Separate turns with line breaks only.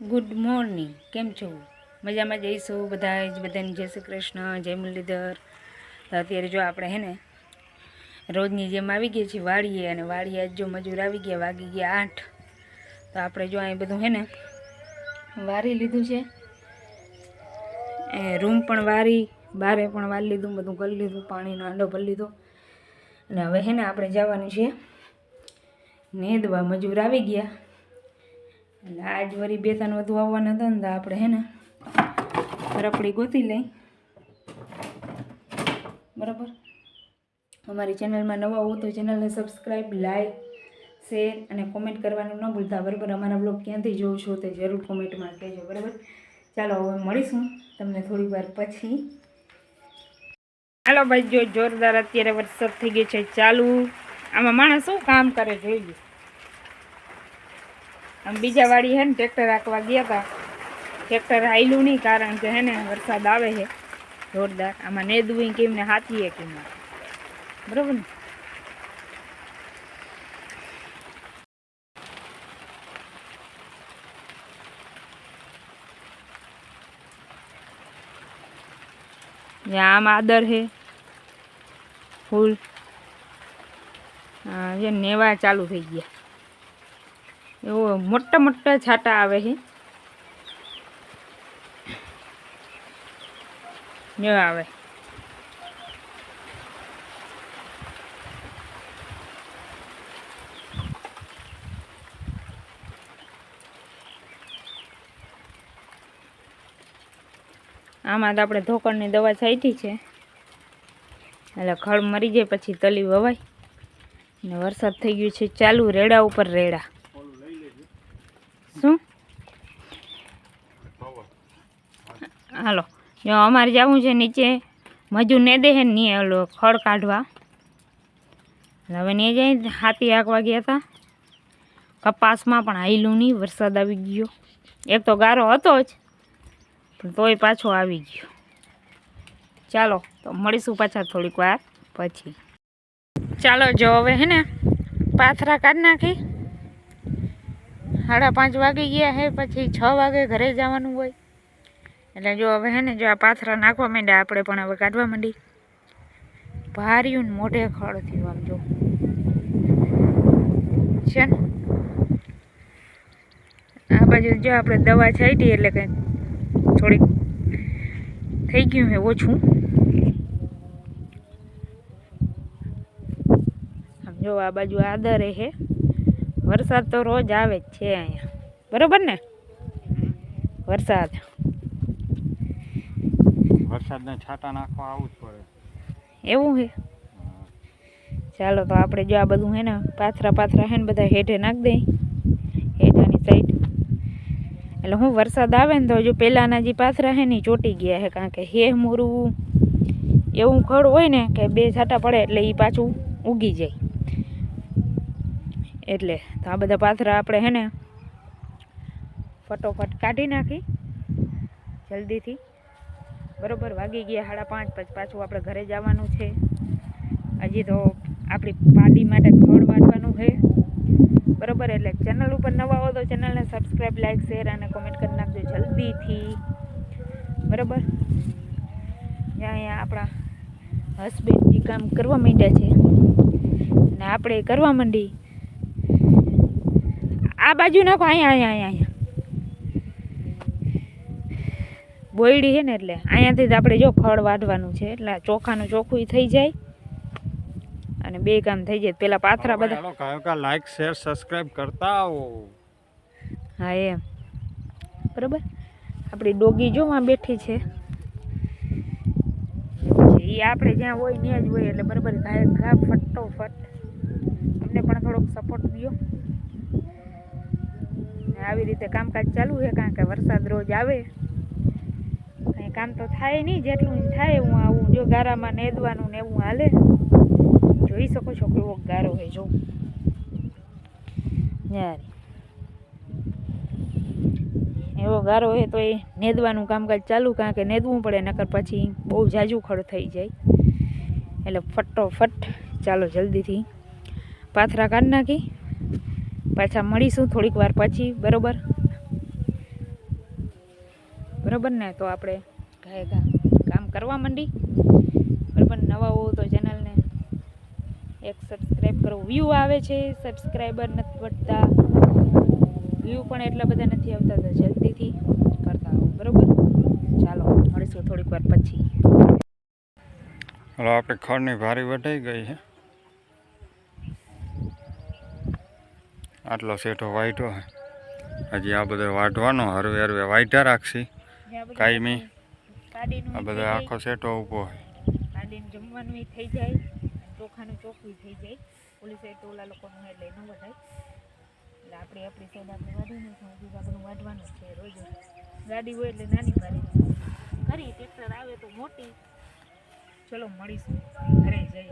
Good morning કેમ છો? મજામાં જઈશું બધા જ બધાને જય શ્રી કૃષ્ણ, જય મુરલીધર. અત્યારે જો આપણે હે ને, રોજની જેમ આવી ગયા છીએ વાડીએ અને વાડીએ જો મજૂર આવી ગયા, વાગી ગયા આઠ. તો આપણે જો અહીં બધું હે ને, વારી લીધું છે. એ રૂમ પણ વારી, બારે પણ વારી લીધું, બધું કરી લીધું, પાણીનો આંડો ભરી લીધો. અને હવે હે ને આપણે જવાનું છે નેદવા. મજૂર આવી ગયા. એટલે આજ વળી બે ત્રણ વધુ આવવાના ધંધા આપણે હે ને રપડી ગોતી લઈ. બરાબર? અમારી ચેનલમાં નવા હો તો ચેનલને સબસ્ક્રાઈબ લાઈક શેર અને કોમેન્ટ કરવાનું ન ભૂલતા. બરાબર? અમારા બ્લોગ ક્યાંથી જોઉં છો તે જરૂર કોમેન્ટમાં કહેજો. બરાબર? ચાલો, હવે મળીશું તમને થોડી વાર પછી. હાલો ભાઈ, જો જોરદાર અત્યારે વરસાદ થઈ ગયો છે, ચાલુ. આમાં માણસ શું કામ કરે જોઈએ આમ બીજા વાળી હે ને ટ્રેક્ટર રાખવા ગયા હતા ટ્રેક્ટર હાયલું નહીં કારણ કે હે ને વરસાદ આવે છે. જોરદાર. આમાં નેદવું કેમ ને હાથીએ કેમ. બરોબર ને? આમ આદર છે ફૂલ. નેવા ચાલુ થઈ ગયા. એવો મોટા મોટા છાંટા આવે છે. ન આવે. આમાં તો આપણે ધોકણની દવા છાંટી છે. એટલે ખળ મરી જાય પછી તલી વવાય. ને વરસાદ થઈ ગયું છે, ચાલુ રેડા ઉપર રેડા. શું? હાલો. જો અમારે જવું છે નીચે. મજૂર ને દે ને ઓલો ખડ કાઢવા. હવે ને જાય હાથી આંકવા ગયા હતા. કપાસમાં પણ હાયલું નહીં, વરસાદ આવી ગયો. એક તો ગારો હતો જ, પણ તોય પાછો આવી ગયો. ચાલો, તો મળીશું પાછા થોડીક વાર પછી. ચાલો, જો હવે હે ને, પાથરા કાઢી નાખી. સાડા પાંચ વાગી ગયા હે, પછી છ વાગે ઘરે જવાનું હોય. એટલે જો હવે હે ને, જો આ પાથરા નાખવા માંડ્યા, આપણે પણ હવે કાઢવા માંડી. ભાર્યું ને મોઢે ખડ થયું આમ જો. છે ને? આ બાજુ જો આપણે દવા છાંટી, એટલે કંઈક થોડીક થઈ ગયું હે ઓછું. જો આ બાજુ આદરે હે. વરસાદ તો રોજ આવે જ છે અહીંયા. બરોબર ને? વરસાદ.
વરસાદને છાંટા નાખવા આવવું જ પડે.
એવું હે? ચાલો તો આપણે જો આ બધું હે ને પાથરા પાથરા હે ને બધા હેઠે નાખ દઈ હેઠાની સાઈડ એટલે હું વરસાદ આવે ને તો હજુ પહેલાંના જે પાથરા હે ને એ ચોટી ગયા હે કારણ કે હે મોરું એવું ખડ હોય ને કે બે છાંટા પડે એટલે એ પાછું ઉગી જાય. એટલે તો આ બધા પાથરા આપણે હે ને ફટોફટ કાઢી નાખી જલ્દીથી. બરોબર, વાગી ગયા સાડા પાંચ, પછી પાછું આપણે ઘરે જવાનું છે. હજી તો આપણી પાડી માટે ખડ વાટવાનું છે. બરોબર, એટલે ચેનલ ઉપર નવા હો તો ચેનલને સબસ્ક્રાઈબ લાઈક, શેર અને કોમેન્ટ કરી નાખજો જલ્દીથી. બરોબર? જ્યાં અહીંયા આપણા હસબન્ડજી કામ કરવા માંડ્યા છે. અને આપણે કરવા માંડી આ બાજુ નાખો અહીંયા અહીંયા અહીંયા બોયડી છે ને એટલે અહીંયાથી જ આપણે જો ખડ વાઢવાનું છે એટલે ચોખાનું ચોખ્ખું થઈ જાય. અને બે કામ થઈ જાય. પેલા પાથરા બધા
કયો કે લાઈક શેર સબસ્ક્રાઇબ કરતા આવો.
હા એમ. બરાબર? આપણી ડોગી જો બેઠી છે. એ આપણે જ્યાં હોય ત્યાં જ હોય એટલે બરાબર ઘા ઘા ફટોફટ. પણ થોડોક સપોર્ટ દો આવી રીતે કામકાજ ચાલુ છે, કારણ કે વરસાદ રોજ આવે. કંઈ કામ તો થાય નહીં, જેટલું થાય, હું આવું, જો ગારામાં નેદવાનું ને એવું હાલે. જોઈ શકો છો કેવો ગારો હોય જો. યાર એવો ગારો હોય તો એ નેદવાનું કામકાજ ચાલુ, કારણ કે નેદવું પડે, નકર પછી બહુ જાજુ ખડ થઈ જાય. એટલે ફટોફટ ચાલો જલ્દીથી. પાથરા કાઢી નાખી. પાછા મળીશું થોડીક વાર પછી, બરોબર? બરાબર ને? તો આપણે ઘાએ ઘા કામ કરવા માંડી. બરાબર, નવા હો તો ચેનલને એક સબસ્ક્રાઈબ કરો. વ્યૂ આવે છે સબસ્ક્રાઈબર નથી વધતા. વ્યૂ પણ એટલા બધા નથી આવતા તો જલ્દીથી કરતા આવો બરાબર? ચાલો, મળીશું થોડીક વાર પછી.
હવે આપણે ખડની ભારી વઢાઈ ગઈ છે. આટલો શેઠો છે હજી આ બધો વાઢવાનો હરવે હરવે વાઈટા રાખશી. કાયમી. આ બધો આખો શેઠો ઊભો હોય
કાઢીને જમવાનું થઈ જાય. ચોખાનું ચોખ્ખું થઈ જાય. પોલીસ સાઈડ ઓલા લોકોનું એટલે ન વધાય. એટલે આપણે આપણી સાઈડ આપણે વાઢીને બીજું આપણું વાઢવાનું છે રોજ. ગાડી હોય એટલે નાની ગાડી કરી ટ્રેક્ટર આવે તો મોટી. ચલો મળીશું. ઘરે જઈ